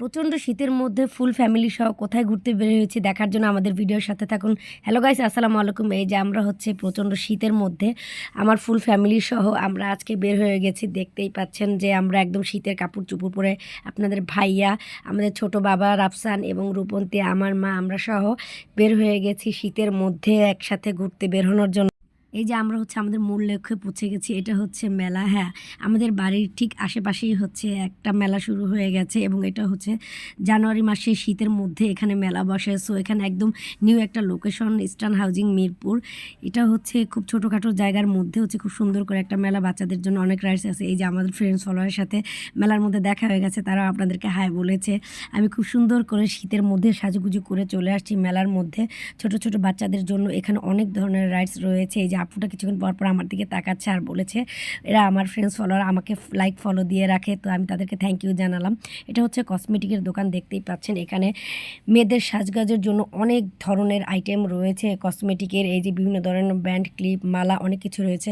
প্রচণ্ড শীতের মধ্যে ফুল ফ্যামিলি সহ কোথায় ঘুরতে বের হয়েছি দেখার জন্য আমাদের ভিডিওর সাথে থাকুন। হ্যালো গাইস আসসালামু আলাইকুম। এই যে আমরা হচ্ছে প্রচণ্ড শীতের মধ্যে আমার ফুল ফ্যামিলি সহ আমরা আজকে বের হয়ে গেছি। দেখতেই পাচ্ছেন যে আমরা একদম শীতের কাপড় চুপড় পরে আপনাদের ভাইয়া, আমাদের ছোট বাবা রাফসান এবং রূপন্তী, আমার মা, আমরা সহ বের হয়ে গেছি শীতের মধ্যে একসাথে ঘুরতে বের হওয়ার জন্য। এই যে আমরা হচ্ছে আমাদের মূল লক্ষ্যে পৌঁছে গেছি, এটা হচ্ছে মেলা। হ্যাঁ আমাদের বাড়ির ঠিক আশেপাশেই হচ্ছে একটা মেলা শুরু হয়ে গেছে এবং এটা হচ্ছে জানুয়ারি মাসে শীতের মধ্যে এখানে মেলা বসে। সো এখানে একদম নিউ একটা লোকেশন ইস্টার্ন হাউজিং মিরপুর। এটা হচ্ছে খুব ছোটোখাটো জায়গার মধ্যে হচ্ছে খুব সুন্দর করে একটা মেলা, বাচ্চাদের জন্য অনেক রাইডস আছে। এই যে আমাদের ফ্রেন্ডস ফলোয়ারের সাথে মেলার মধ্যে দেখা হয়ে গেছে তারা আপনাদেরকে হাই বলেছে। আমি খুব সুন্দর করে শীতের মধ্যে সাজুগুজু করে চলে আসছি মেলার মধ্যে। ছোট ছোট বাচ্চাদের জন্য এখানে অনেক ধরনের রাইডস রয়েছে। এই যে আপুটা কিছুক্ষণ পর পর আমার দিকে তাকাচ্ছে আর বলেছে, এরা আমার ফ্রেন্ডস ফলোয়ার আমাকে লাইক ফলো দিয়ে রাখে। তো আমি তাদেরকে থ্যাংক ইউ জানালাম। এটা হচ্ছে কসমেটিকের দোকান, দেখতেই পাচ্ছেন এখানে মেয়েদের সাজগাজের জন্য অনেক ধরনের আইটেম রয়েছে। কসমেটিকের এই যে বিভিন্ন ধরনের ব্যান্ড ক্লিপ মালা, অনেক কিছু রয়েছে।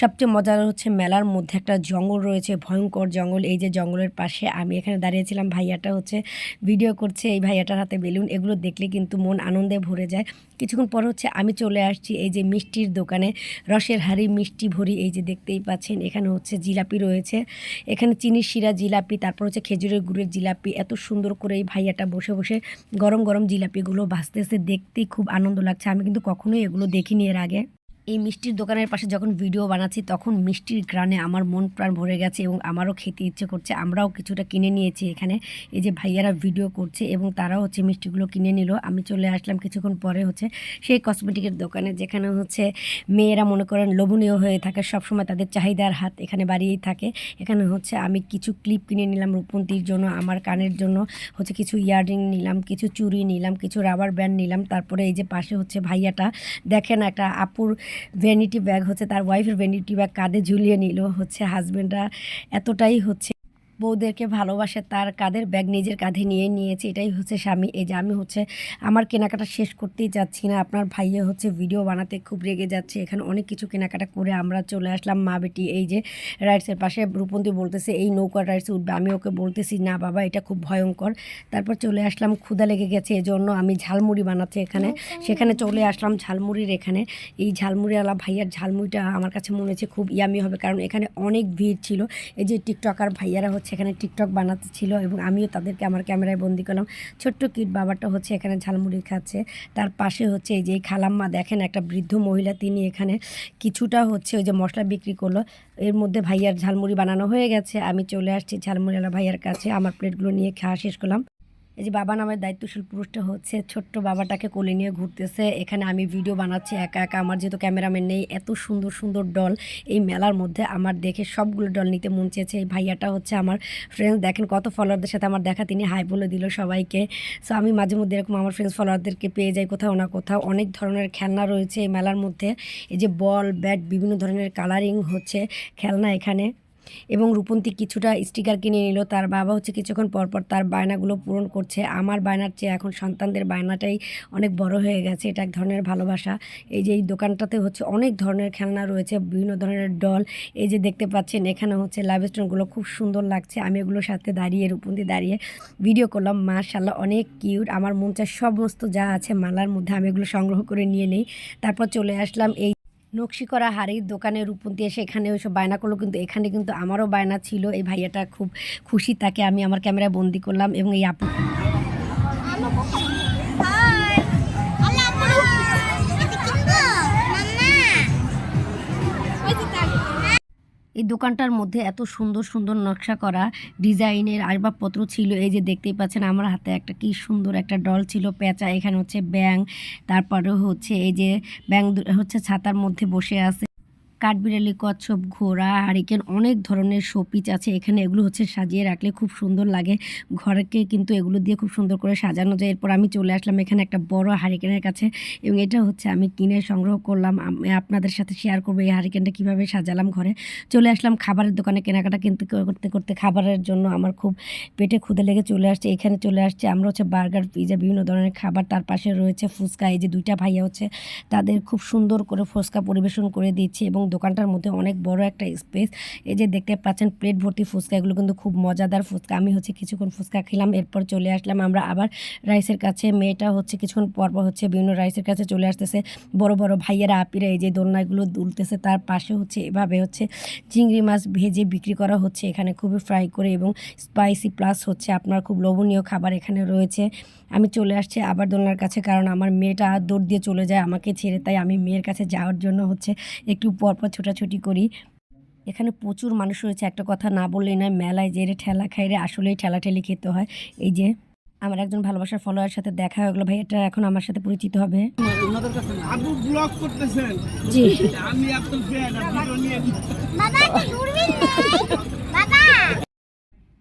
সবচেয়ে মজার হচ্ছে মেলার মধ্যে একটা জঙ্গল রয়েছে, ভয়ঙ্কর জঙ্গল। এই যে জঙ্গলের পাশে আমি এখানে দাঁড়িয়েছিলাম, ভাইয়াটা হচ্ছে ভিডিও করছে, এই ভাইয়াটার হাতে বেলুন। এগুলো দেখলে কিন্তু মন আনন্দে ভরে যায়। কিছুক্ষণ পর হচ্ছে আমি চলে আসছি এই যে মিষ্টির দোকানে। রসের হাড়ি, মিষ্টি ভরি এই যে দেখতেই পাচ্ছেন, এখানে হচ্ছে জিলাপি রয়েছে। এখানে চিনির শিরা জিলাপি, তারপর হচ্ছে খেজুরের গুড়ের জিলাপি, এত সুন্দর করে এই ভাইয়াটা বসে বসে গরম গরম জিলাপিগুলো ভাজতেছে, দেখতেই খুব আনন্দ লাগছে। আমি কিন্তু কখনোই এগুলো দেখিনি এর আগে। এই মিষ্টির দোকানের পাশে যখন ভিডিও বানাচ্ছি, তখন মিষ্টির গ্রানে আমার মন প্রাণ ভরে গেছে এবং আমারও খেতে ইচ্ছে করছে। আমরাও কিছুটা কিনে নিয়েছি এখানে। এই যে ভাইয়ারা ভিডিও করছে এবং তারাও হচ্ছে মিষ্টিগুলো কিনে নিল। আমি চলে আসলাম কিছুক্ষণ পরে হচ্ছে সেই কসমেটিকের দোকানে, যেখানে হচ্ছে মেয়েরা মনে করেন লোভনীয় হয়ে থাকে, সবসময় তাদের চাহিদার হাত এখানে বাড়িয়েই থাকে। এখানে হচ্ছে আমি কিছু ক্লিপ কিনে নিলাম রূপন্তীর জন্য, আমার কানের জন্য, হচ্ছে কিছু ইয়াররিং নিলাম, কিছু চুড়ি নিলাম, কিছু রাবার ব্যান্ড নিলাম। তারপরে এই যে পাশে হচ্ছে ভাইয়াটা, দেখেন একটা আপুর ভ্যানিটি ব্যাগ হচ্ছে তার ওয়াইফের ভ্যানিটি ব্যাগ কাঁধে ঝুলিয়ে নিল। হচ্ছে হাজব্যান্ডরা এতটাই হচ্ছে বউদেরকে ভালোবাসে, তার কাদের ব্যাগ নিজের কাঁধে নিয়ে নিয়েছে। এটাই হচ্ছে স্বামী। এই যে আমি হচ্ছে আমার কেনাকাটা শেষ করতেই যাচ্ছি না। আপনার ভাইয়ে হচ্ছে ভিডিও বানাতে খুব রেগে যাচ্ছে। এখানে অনেক কিছু কেনাকাটা করে আমরা চলে আসলাম মা বেটি। এই যে রাইডসের পাশে রূপন্তী বলতেছে, এই নৌকা রাইডসে উঠবে। আমি ওকে বলতেছি, না বাবা, এটা খুব ভয়ঙ্কর। তারপর চলে আসলাম ক্ষুদা লেগে গেছে। এজন্য আমি ঝালমুড়ি বানাচ্ছি এখানে। সেখানে চলে আসলাম ঝালমুড়ির এখানে। এই ঝালমুড়িওয়ালা ভাইয়ার ঝালমুড়িটা আমার কাছে মনে হচ্ছে খুব ইয়ামি হবে, কারণ এখানে অনেক ভিড় ছিল। এই যে টিকটকার ভাইয়ারা হচ্ছে এখানে টিকটক বানাতে ছিল এবং আমিও তাদেরকে আমার ক্যামেরায় বন্দি করলাম। ছোট্ট কিট বাবাটা হচ্ছে এখানে ঝালমুড়ি খাচ্ছে। তার পাশে হচ্ছে এই যে খালাম্মা দেখেন একটা বৃদ্ধ মহিলা, তিনি এখানে কিছুটা হচ্ছে ওই যে মশলা বিক্রি করল। এর মধ্যে ভাইয়ার ঝালমুড়ি বানানো হয়ে গেছে। আমি চলে আসছি ঝালমুড়িওয়ালা ভাইয়ার কাছে। আমার প্লেটগুলো নিয়ে খাওয়া শেষ করলাম। এই যে বাবা নামের দায়িত্বশীল পুরুষটা হচ্ছে, ছোট্ট বাবাটাকে কোলে নিয়ে ঘুরতেছে। এখানে আমি ভিডিও বানাচ্ছি একা একা। আমার যেহেতু ক্যামেরাম্যান নেই, এত সুন্দর সুন্দর ডল এই মেলার মধ্যে আমার দেখে সবগুলো ডল নিতে মন চেয়েছে। এই ভাইয়াটা হচ্ছে আমার ফ্রেন্ডস দেখেন কত ফলোয়ারদের সাথে আমার দেখা, তিনি হাই বলে দিল সবাইকে। সো আমি মাঝে মধ্যে এরকম আমার ফ্রেন্ডস ফলোয়ারদেরকে পেয়ে যাই কোথাও না কোথাও। অনেক ধরনের খেলনা রয়েছে এই মেলার মধ্যে। এই যে বল ব্যাট বিভিন্ন ধরনের কালারিং হচ্ছে খেলনা এখানে। এবং রূপন্তী কিছুটা স্টিকার কিনে নিল। তার বাবা হচ্ছে কিছুক্ষণ পর পর তার বায়নাগুলো পূরণ করছে। আমার বায়নার চেয়ে এখন সন্তানদের বায়নাটাই অনেক বড় হয়ে গেছে। এটা এক ধরনের ভালোবাসা। এই যে এই দোকানটাতে হচ্ছে অনেক ধরনের খেলনা রয়েছে, বিভিন্ন ধরনের ডল। এই যে দেখতে পাচ্ছেন, এখানে হচ্ছে লাভ স্টোনগুলো খুব সুন্দর লাগছে। আমি এগুলোর সাথে দাঁড়িয়ে, রূপন্তী দাঁড়িয়ে ভিডিও করলাম। মার্শাল্লাহ অনেক কিউট আমার মন চায় সমস্ত যা আছে মালার মধ্যে আমি এগুলো সংগ্রহ করে নিয়ে নিই। তারপর চলে আসলাম এই নকশি করা হাড়ির দোকানে রূপন দিয়ে সেখানে ওইসব বায়না করল। কিন্তু এখানে কিন্তু আমারও বায়না ছিল। এই ভাইয়াটা খুব খুশি, তাকে আমি আমার ক্যামেরায় বন্দি করলাম এবং এই আপু এই দোকানটার মধ্যে এত সুন্দর সুন্দর নকশা করা ডিজাইনের আসবাবপত্র ছিল। এই যে দেখতেই পাচ্ছেন আমার হাতে একটা কি সুন্দর একটা ডল ছিল, পেঁচা, এখানে হচ্ছে ব্যাং তারপরে হচ্ছে এই যে ব্যাং হচ্ছে ছাতার মধ্যে বসে আছে। কাঠবিড়ালি, কচ্ছপ, ঘোড়া, হারিকেন অনেক ধরনের শোপিচ আছে। এখানে এগুলো হচ্ছে সাজিয়ে রাখলে খুব সুন্দর লাগে। ঘরকে কিন্তু এগুলো দিয়ে খুব সুন্দর করে সাজানো যায়। এরপর আমি চলে আসলাম এখানে একটা বড় হারিকেনের কাছে এবং এটা হচ্ছে আমি কিনে সংগ্রহ করলাম। আপনাদের সাথে শেয়ার করব এই হারিকেনটা কীভাবে সাজালাম ঘরে। চলে আসলাম খাবারের দোকানে। কেনাকাটা কিনতে করতে করতে খাবারের জন্য আমার খুব পেটে ক্ষুদে লেগে চলে আসছে। এখানে চলে আসছে আমরা হচ্ছে বার্গার, পিজা, বিভিন্ন ধরনের খাবার। তার পাশে রয়েছে ফুচকা। এই যে দুইটা ভাইয়া হচ্ছে তাদের খুব সুন্দর করে ফুচকা পরিবেশন করে দিচ্ছে এবং দোকানটার মধ্যে অনেক বড় একটা স্পেস এই যে দেখতে পাচ্ছেন প্লেট ভর্তি ফুচকা, এগুলো কিন্তু খুব মজাদার ফুচকা। আমি হচ্ছে কিছুক্ষণ ফুচকা খেলাম, এরপর চলে আসলাম আমরা আবার রাইসের কাছে। মেয়েটা হচ্ছে কিছুক্ষণ পর পর হচ্ছে বিভিন্ন রাইসের কাছে চলে আসতেছে। বড় বড় ভাইয়েরা, আপিরা এই যে দোলনাগুলো দুলতেছে, তার পাশে হচ্ছে এভাবে হচ্ছে চিংড়ি মাছ ভেজে বিক্রি করা হচ্ছে। এখানে খুবই ফ্রাই করে এবং স্পাইসি প্লাস হচ্ছে আপনার খুব লোভনীয় খাবার এখানে রয়েছে। আমি চলে আসছি আবার দোলনার কাছে, কারণ আমার মেয়েটা দৌড় দিয়ে চলে যায় আমাকে ছেড়ে। তাই আমি মেয়ের কাছে যাওয়ার জন্য হচ্ছে একটু পরপর ছোটাছুটি করি। এখানে প্রচুর মানুষ রয়েছে একটা কথা না বললেই নয় মেলায় যে রে ঠেলা খাই রে আসলেই ঠেলা ঠেলি খেতে হয়। এই যে আমার একজন ভালোবাসার ফলোয়ার সাথে দেখা হয়ে গেলো ভাই এটা এখন আমার সাথে পরিচিত হবে। জি। আমি আপনার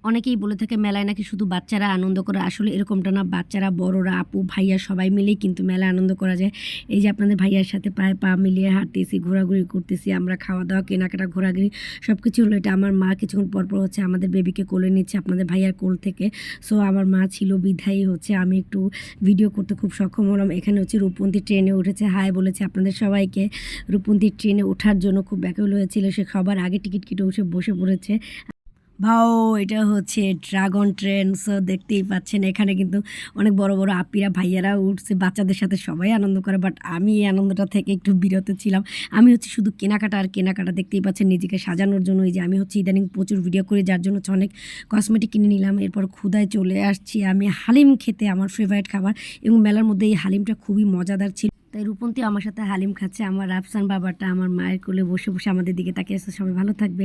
অনেকেই বলে থাকে, মেলায় নাকি শুধু বাচ্চারা আনন্দ করে। আসলে এরকমটা না, বাচ্চারা, বড়রা, আপু, ভাইয়া সবাই মিলেই কিন্তু মেলায় আনন্দ করা যায়। এই যে আপনাদের ভাইয়ার সাথে পায়ে পা মিলিয়ে হাঁটতেছি, ঘোরাঘুরি করতেছি, আমরা খাওয়া দাওয়া কেনাকাটা, ঘোরাঘুরি সব কিছু হলো এটা। আমার মা কিছুক্ষণ পর পর হচ্ছে আমাদের বেবিকে কোলে নিচ্ছে আপনাদের ভাইয়ার কোল থেকে। সো আমার মা ছিল বিধায়ী হচ্ছে, আমি একটু ভিডিও করতে খুব সক্ষম হলাম। এখানে হচ্ছে রূপন্তী ট্রেনে উঠেছে। হাই বলেছে আপনাদের সবাইকে। রূপন্তী ট্রেনে ওঠার জন্য খুব ব্যাকুল হয়েছিল। সে সবার আগে টিকিট কেটে উঠে বসে পড়েছে। ভাও, এটা হচ্ছে ড্রাগন ট্রেন সো দেখতেই পাচ্ছেন এখানে কিন্তু অনেক বড় বড় আপিরা, ভাইয়ারা উঠছে, বাচ্চাদের সাথে সবাই আনন্দ করে বাট আমি এই আনন্দটা থেকে একটু বিরত ছিলাম। আমি হচ্ছে শুধু কেনাকাটা আর কেনাকাটা দেখতেই পাচ্ছেন নিজেকে সাজানোর জন্য, এই যে আমি হচ্ছে ইদানিং প্রচুর ভিডিও করি, যার জন্য হচ্ছে অনেক কসমেটিক কিনে নিলাম, এরপর ক্ষুদায় চলে আসছি আমি হালিম খেতে, আমার ফেভারিট খাবার, এবং মেলার মধ্যে এই হালিমটা খুবই মজাদার ছিল। তাই রূপন্তী আমার সাথে হালিম খাচ্ছে, আমার রাফসান বাবাটা, আমার মায়ের কোলে বসে বসে আমাদের দিকে তাকিয়ে আছে, সবাই ভালো থাকবে